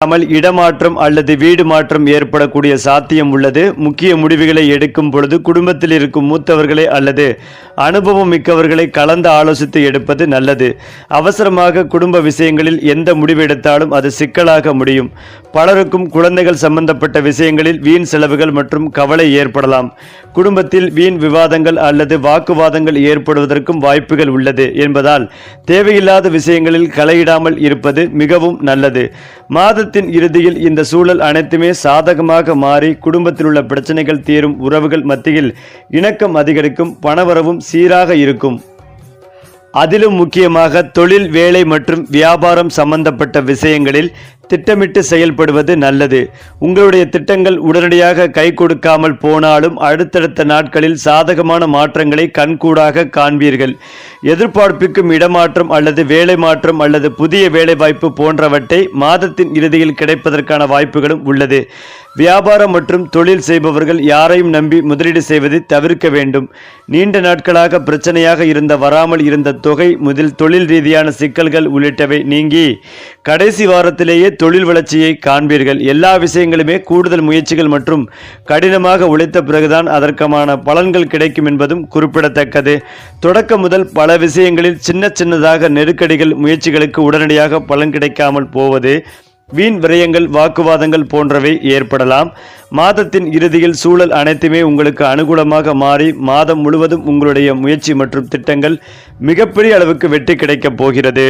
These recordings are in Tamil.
இல்லாமல் இடமாற்றம் அல்லது வீடு மாற்றம் ஏற்படக்கூடிய சாத்தியம் உள்ளது. முக்கிய முடிவுகளை எடுக்கும் பொழுது குடும்பத்தில் இருக்கும் மூத்தவர்களை அல்லது அனுபவம் மிக்கவர்களை கலந்து ஆலோசித்து எடுப்பது நல்லது. அவசரமாக குடும்ப விஷயங்களில் எந்த முடிவு எடுத்தாலும் அது சிக்கலாக முடியும். பலருக்கும் குழந்தைகள் சம்பந்தப்பட்ட விஷயங்களில் வீண் செலவுகள் மற்றும் கவலை ஏற்படலாம். குடும்பத்தில் வீண் விவாதங்கள் அல்லது வாக்குவாதங்கள் ஏற்படுவதற்கும் வாய்ப்புகள் உள்ளது என்பதால் தேவையில்லாத விஷயங்களில் கலையிடாமல் இருப்பது மிகவும் நல்லது. மாதத்தின் இறுதியில் இந்த சூழல் அனைத்துமே சாதகமாக மாறி குடும்பத்தில் உள்ள பிரச்சனைகள் தீரும் உறவுகள் மத்தியில் இணக்கம் அதிகரிக்கும் பணவரவும் சீராக இருக்கும். அதிலும் முக்கியமாக தொழில் வேலை மற்றும் வியாபாரம் சம்பந்தப்பட்ட விஷயங்களில் திட்டமிட்டு செயல்படுவது நல்லது. உங்களுடைய திட்டங்கள் உடனடியாக கை கொடுக்காமல் போனாலும் அடுத்தடுத்த நாட்களில் சாதகமான மாற்றங்களை கண்கூடாக காண்பீர்கள். எதிர்பார்ப்புக்கும் இடமாற்றம் அல்லது வேலை மாற்றம் அல்லது புதிய வேலைவாய்ப்பு போன்றவற்றை மாதத்தின் இறுதியில் கிடைப்பதற்கான வாய்ப்புகளும் உள்ளது. வியாபாரம் மற்றும் தொழில் செய்பவர்கள் யாரையும் நம்பி முதலீடு செய்வதை தவிர்க்க வேண்டும். நீண்ட நாட்களாக பிரச்சனையாக இருந்த வராமல் இருந்த தொகை முதல் தொழில் ரீதியான சிக்கல்கள் உள்ளிட்டவை நீங்கி கடைசி வாரத்திலேயே தொழில் வளர்ச்சியை காண்பீர்கள். எல்லா விஷயங்களுமே கூடுதல் முயற்சிகள் மற்றும் கடினமாக உழைத்த பிறகுதான் அதற்கமான பலன்கள் கிடைக்கும் என்பதும் குறிப்பிடத்தக்கது. தொடக்கம் முதல் பல விஷயங்களில் சின்ன சின்னதாக நெருக்கடிகள் முயற்சிகளுக்கு உடனடியாக பலன் கிடைக்காமல் போவது வீண் விரயங்கள் வாக்குவாதங்கள் போன்றவை ஏற்படலாம். மாதத்தின் இறுதியில் சூழல் அனைத்துமே உங்களுக்கு அனுகூலமாக மாறி மாதம் முழுவதும் உங்களுடைய முயற்சி மற்றும் திட்டங்கள் மிகப்பெரிய அளவுக்கு வெற்றி கிடைக்கப் போகிறது.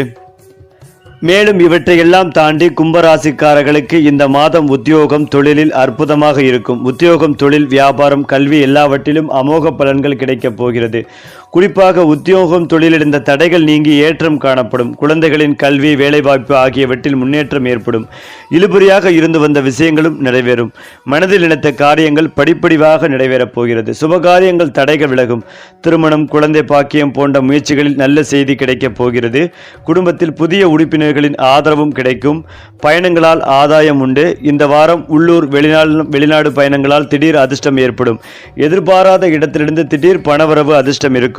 மேலும் இவற்றையெல்லாம் தாண்டி கும்பராசிக்காரர்களுக்கு இந்த மாதம் உத்தியோகம் தொழிலில் அற்புதமாக இருக்கும். உத்தியோகம் தொழில் வியாபாரம் கல்வி எல்லாவற்றிலும் அமோக பலன்கள் கிடைக்கப் போகிறது. குறிப்பாக உத்தியோகம் தொழிலில் தடைகள் நீங்கி ஏற்றம் காணப்படும். குழந்தைகளின் கல்வி வேலைவாய்ப்பு ஆகியவற்றில் முன்னேற்றம் ஏற்படும். இழுபறியாக இருந்து வந்த விஷயங்களும் நிறைவேறும். மனதில் நினைத்த காரியங்கள் படிப்படிவாக நிறைவேறப் போகிறது. சுபகாரியங்கள் தடைகள் விலகும். திருமணம் குழந்தை பாக்கியம் போன்ற முயற்சிகளில் நல்ல செய்தி கிடைக்கப் போகிறது. குடும்பத்தில் புதிய உறுப்பினர்களின் ஆதரவும் கிடைக்கும். பயணங்களால் ஆதாயம் உண்டு. இந்த வாரம் உள்ளூர் வெளிநாடு வெளிநாடு பயணங்களால் திடீர் அதிர்ஷ்டம் ஏற்படும். எதிர்பாராத இடத்திலிருந்து திடீர் பணவரவு அதிர்ஷ்டம் இருக்கும்.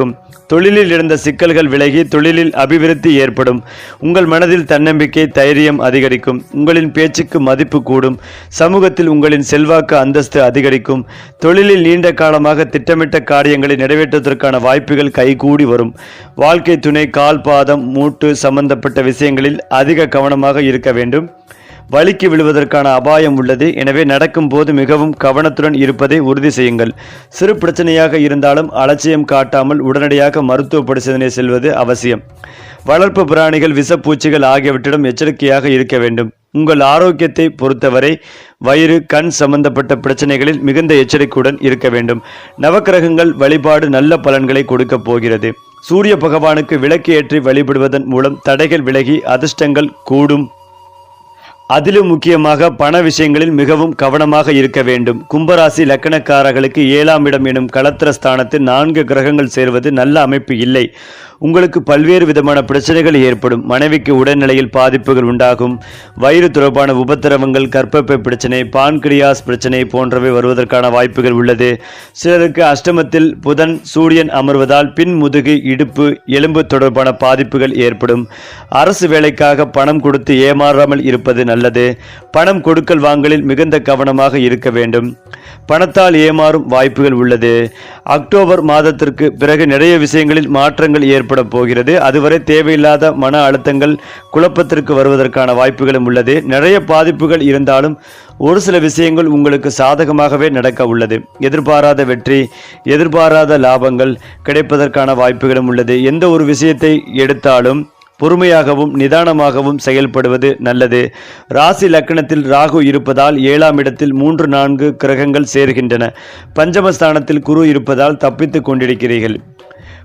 தொழிலில் இருந்த சிக்கல்கள் விலகி தொழிலில் அபிவிருத்தி ஏற்படும். உங்கள் மனதில் தன்னம்பிக்கை தைரியம் அதிகரிக்கும். உங்களின் பேச்சுக்கு மதிப்பு கூடும். சமூகத்தில் உங்களின் செல்வாக்கு அந்தஸ்து அதிகரிக்கும். தொழிலில் நீண்ட காலமாக திட்டமிட்ட காரியங்களை நிறைவேற்றுவதற்கான வாய்ப்புகள் கைகூடி வரும். வாழ்க்கை துணை கால் பாதம் மூட்டு சம்பந்தப்பட்ட விஷயங்களில் அதிக கவனமாக இருக்க வேண்டும். வலிக்கு விழுவதற்கான அபாயம் உள்ளது. எனவே நடக்கும் போது மிகவும் கவனத்துடன் இருப்பதை உறுதி செய்யுங்கள். சிறு பிரச்சனையாக இருந்தாலும் அலட்சியம் காட்டாமல் உடனடியாக மருத்துவ பரிசோதனை செல்வது அவசியம். வளர்ப்பு பிராணிகள் விஷப்பூச்சிகள் ஆகியவற்றிடம் எச்சரிக்கையாக இருக்க வேண்டும். உங்கள் ஆரோக்கியத்தை பொறுத்தவரை வயிறு கண் சம்பந்தப்பட்ட பிரச்சனைகளில் மிகுந்த எச்சரிக்கையுடன் இருக்க வேண்டும். நவக்கிரகங்கள் வழிபாடு நல்ல பலன்களை கொடுக்கப் போகிறது. சூரிய பகவானுக்கு விளக்கு ஏற்றி வழிபடுவதன் மூலம் தடைகள் விலகி அதிர்ஷ்டங்கள் கூடும். அதிலும் முக்கியமாக பண விஷயங்களில் மிகவும் கவனமாக இருக்க வேண்டும். கும்பராசி லக்கணக்காரர்களுக்கு ஏழாம் இடம் எனும் களத்திர ஸ்தானத்தில் நான்கு கிரகங்கள் சேர்வது நல்ல அமைப்பு இல்லை. உங்களுக்கு பல்வேறு விதமான பிரச்சனைகள் ஏற்படும். மனைவிக்கு உடல்நிலையில் பாதிப்புகள் உண்டாகும். வயிறு தொடர்பான உபத்திரவங்கள் கற்பப்பை பிரச்சனை பான்கிரியாஸ் பிரச்சனை போன்றவை வருவதற்கான வாய்ப்புகள் உள்ளது. சிலருக்கு அஷ்டமத்தில் புதன் சூரியன் அமர்வதால் பின் முதுகு இடுப்பு எலும்பு தொடர்பான பாதிப்புகள் ஏற்படும். அரசு வேலைக்காக பணம் கொடுத்து ஏமாறாமல் இருப்பது நல்லது. பணம் கொடுக்கல் வாங்கலில் மிகுந்த கவனமாக இருக்க வேண்டும். பணத்தால் ஏமாறும் வாய்ப்புகள் உள்ளது. அக்டோபர் மாதத்திற்கு பிறகு நிறைய விஷயங்களில் மாற்றங்கள் ஏற்பட போகிறது. அதுவரை தேவையில்லாத மன அழுத்தங்கள் குழப்பத்திற்கு வருவதற்கான வாய்ப்புகளும் உள்ளது. நிறைய பாதிப்புகள் இருந்தாலும் ஒரு சில விஷயங்கள் உங்களுக்கு சாதகமாகவே நடக்க உள்ளது. எதிர்பாராத வெற்றி எதிர்பாராத லாபங்கள் கிடைப்பதற்கான வாய்ப்புகளும் உள்ளது. எந்த ஒரு விஷயத்தை எடுத்தாலும் பொறுமையாகவும் நிதானமாகவும் செயல்படுவது நல்லது. ராசி லக்கணத்தில் ராகு இருப்பதால் ஏழாம் இடத்தில் மூன்று நான்கு கிரகங்கள் சேர்கின்றன. பஞ்சமஸ்தானத்தில் குரு இருப்பதால் தப்பித்துக் கொண்டிருக்கிறீர்கள்.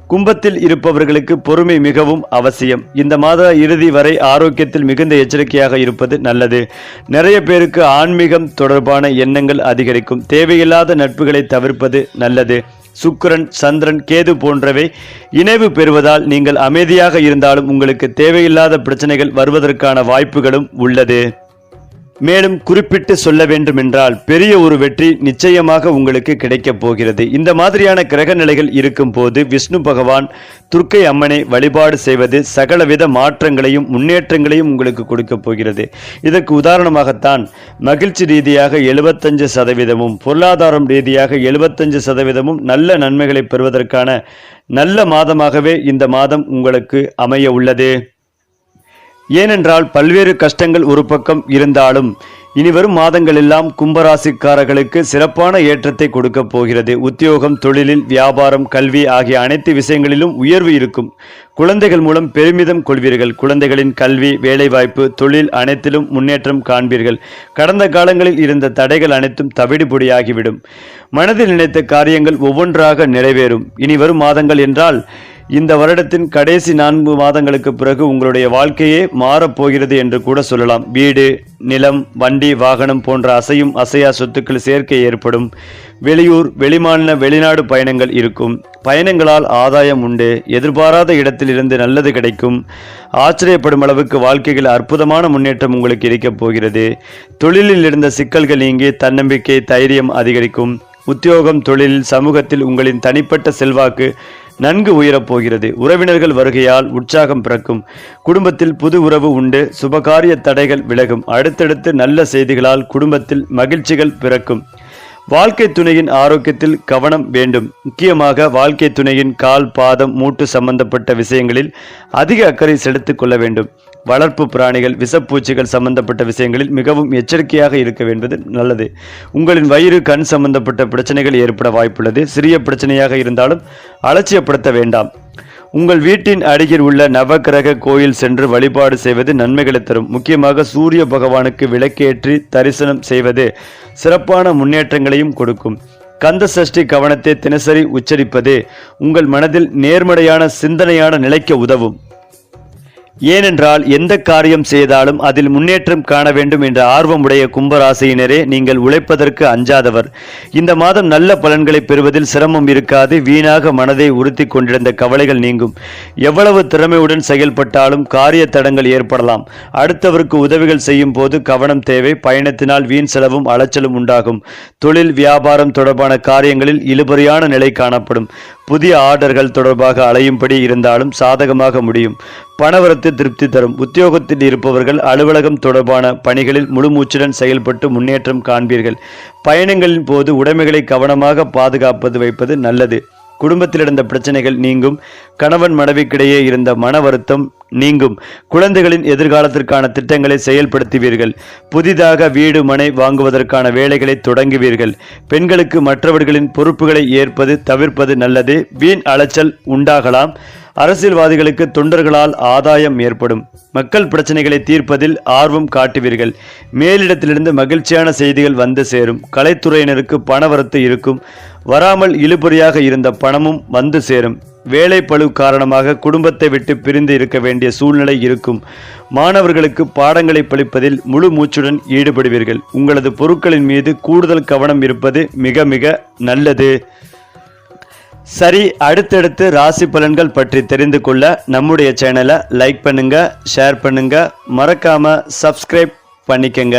கும்பத்தில் இருப்பவர்களுக்கு பொறுமை மிகவும் அவசியம். இந்த மாத இறுதி வரை ஆரோக்கியத்தில் மிகுந்த எச்சரிக்கையாக இருப்பது நல்லது. நிறைய பேருக்கு ஆன்மீகம் தொடர்பான எண்ணங்கள் அதிகரிக்கும். தேவையில்லாத நட்புகளை தவிர்ப்பது நல்லது. சுக்கரன் சந்திரன் கேது போன்றவை இணைவு பெறுவதால் நீங்கள் அமைதியாக இருந்தாலும் உங்களுக்கு தேவையில்லாத பிரச்சனைகள் வருவதற்கான வாய்ப்புகளும் உள்ளது. மேலும் குறிப்பிட்டு சொல்ல வேண்டுமென்றால் பெரிய ஒரு வெற்றி நிச்சயமாக உங்களுக்கு கிடைக்கப் போகிறது. இந்த மாதிரியான கிரக நிலைகள் இருக்கும் போது விஷ்ணு பகவான் துர்க்கை அம்மனை வழிபாடு செய்வது சகலவித மாற்றங்களையும் முன்னேற்றங்களையும் உங்களுக்கு கொடுக்கப் போகிறது. இதற்கு உதாரணமாகத்தான் மகிழ்ச்சி ரீதியாக எழுபத்தஞ்சு சதவீதமும் பொருளாதாரம் ரீதியாக எழுபத்தஞ்சு சதவீதமும் நல்ல நன்மைகளை பெறுவதற்கான நல்ல மாதமாகவே இந்த மாதம் உங்களுக்கு அமைய உள்ளது. ஏனென்றால் பல்வேறு கஷ்டங்கள் ஒரு பக்கம் இருந்தாலும் இனிவரும் மாதங்களெல்லாம் கும்பராசிக்காரர்களுக்கு சிறப்பான ஏற்றத்தை கொடுக்கப் போகிறது. உத்தியோகம் தொழிலில் வியாபாரம் கல்வி ஆகிய அனைத்து விஷயங்களிலும் உயர்வு இருக்கும். குழந்தைகள் மூலம் பெருமிதம் கொள்வீர்கள். குழந்தைகளின் கல்வி வேலைவாய்ப்பு தொழில் அனைத்திலும் முன்னேற்றம் காண்பீர்கள். கடந்த காலங்களில் இருந்த தடைகள் அனைத்தும் தவிடுபொடியாகிவிடும். மனதில் நினைத்த காரியங்கள் ஒவ்வொன்றாக நிறைவேறும். இனி வரும் மாதங்கள் என்றால் இந்த வருடத்தின் கடைசி நான்கு மாதங்களுக்கு பிறகு உங்களுடைய வாழ்க்கையே மாறப்போகிறது என்று கூட சொல்லலாம். வீடு நிலம் வண்டி வாகனம் போன்ற அசையும் அசையா சொத்துக்கள் சேர்க்கை ஏற்படும். வெளியூர் வெளிமாநில வெளிநாடு பயணங்கள் இருக்கும். பயணங்களால் ஆதாயம் உண்டு. எதிர்பாராத இடத்திலிருந்து நல்லது கிடைக்கும். ஆச்சரியப்படும் அளவுக்கு வாழ்க்கையில் அற்புதமான முன்னேற்றம் உங்களுக்கு இருக்கப் போகிறது. தொழிலில் இருந்த சிக்கல்கள் நீங்கி தன்னம்பிக்கை தைரியம் அதிகரிக்கும். உத்தியோகம் தொழில் சமூகத்தில் உங்களின் தனிப்பட்ட செல்வாக்கு நன்கு உயரப் போகிறது உறவினர்கள் வருகையால் உற்சாகம் பிறக்கும். குடும்பத்தில் புது உறவு உண்டு. சுபகாரிய தடைகள் விலகும். அடுத்தடுத்து நல்ல செய்திகளால் குடும்பத்தில் மகிழ்ச்சிகள் பிறக்கும். வாழ்க்கை துணையின் ஆரோக்கியத்தில் கவனம் வேண்டும். முக்கியமாக வாழ்க்கை துணையின் கால் பாதம் மூட்டு சம்பந்தப்பட்ட விஷயங்களில் அதிக அக்கறை செலுத்திக் கொள்ள வேண்டும். வளர்ப்பு பிராணிகள் விஷப்பூச்சிகள் சம்பந்தப்பட்ட விஷயங்களில் மிகவும் எச்சரிக்கையாக இருக்க வேண்டியது நல்லது. உங்களின் வயிறு கண் சம்பந்தப்பட்ட பிரச்சனைகள் ஏற்பட வாய்ப்புள்ளது. சிறிய பிரச்சனையாக இருந்தாலும் அலட்சியப்படுத்த வேண்டாம். உங்கள் வீட்டின் அருகில் உள்ள நவக்கிரக கோயில் சென்று வழிபாடு செய்வது நன்மைகளை தரும். முக்கியமாக சூரிய பகவானுக்கு விளக்கேற்றி தரிசனம் செய்வது சிறப்பான முன்னேற்றங்களையும் கொடுக்கும். கந்த சஷ்டி கவனத்தை தினசரி உச்சரிப்பது உங்கள் மனதில் நேர்மறையான சிந்தனையான நிலைக்க உதவும். ஏனென்றால் எந்த காரியம் செய்தாலும் அதில் முன்னேற்றம் காண வேண்டும் என்ற ஆர்வமுடைய கும்பராசியினரே நீங்கள் உழைப்பதற்கு அஞ்சாதவர். இந்த மாதம் நல்ல பலன்களை பெறுவதில் சிரமம் இருக்காது வீணாக மனதை உறுத்தி கொண்டிருந்த கவலைகள் நீங்கும். எவ்வளவு திறமையுடன் செயல்பட்டாலும் காரிய தடங்கள் ஏற்படலாம். அடுத்தவருக்கு உதவிகள் செய்யும் போது கவனம் தேவை பயணத்தினால் வீண் செலவும் அலைச்சலும் உண்டாகும். தொழில் வியாபாரம் தொடர்பான காரியங்களில் இழுபறியான நிலை காணப்படும். புதிய ஆர்டர்கள் தொடர்பாக அலையும்படி இருந்தாலும் சாதகமாக முடியும். பணவரத்து திருப்தி தரும். உத்தியோகத்தில் இருப்பவர்கள் அலுவலகம் தொடர்பான பணிகளில் முழுமூச்சுடன் செயல்பட்டு முன்னேற்றம் காண்பீர்கள். பயணங்களின் போது உடைமைகளை கவனமாக பாதுகாப்பது வைப்பது நல்லது. குடும்பத்தில் இருந்த பிரச்சனைகள் நீங்கும். கணவன் மனைவிக்கிடையே இருந்த மன வருத்தம் நீங்கும். குழந்தைகளின் எதிர்காலத்திற்கான திட்டங்களை செயல்படுத்துவீர்கள். புதிதாக வீடு மனை வாங்குவதற்கான வேலைகளை தொடங்குவீர்கள். பெண்களுக்கு மற்றவர்களின் பொறுப்புகளை ஏற்பது தவிர்ப்பது நல்லது. வீண் அலைச்சல் உண்டாகலாம். அரசியல்வாதிகளுக்கு தொண்டர்களால் ஆதாயம் ஏற்படும். மக்கள் பிரச்சனைகளை தீர்ப்பதில் ஆர்வம் காட்டுவீர்கள். மேலிடத்திலிருந்து மகிழ்ச்சியான செய்திகள் வந்து சேரும். கலைத்துறையினருக்கு பணவரத்து இருக்கும். வராமல் இழுபறியாக இருந்த பணமும் வந்து சேரும். வேலை பளு காரணமாக குடும்பத்தை விட்டு பிரிந்து இருக்க வேண்டிய சூழ்நிலை இருக்கும். மாணவர்களுக்கு பாடங்களை படிப்பதில் முழு மூச்சுடன் ஈடுபடுவீர்கள். உங்களது பொருட்களின் மீது கூடுதல் கவனம் இருப்பது மிக மிக நல்லது. சரி அடுத்தடுத்து ராசி பலன்கள் பற்றி தெரிந்து கொள்ள நம்முடைய சேனலை லைக் பண்ணுங்க ஷேர் பண்ணுங்க. மறக்காம சப்ஸ்கிரைப் பண்ணிக்கங்க.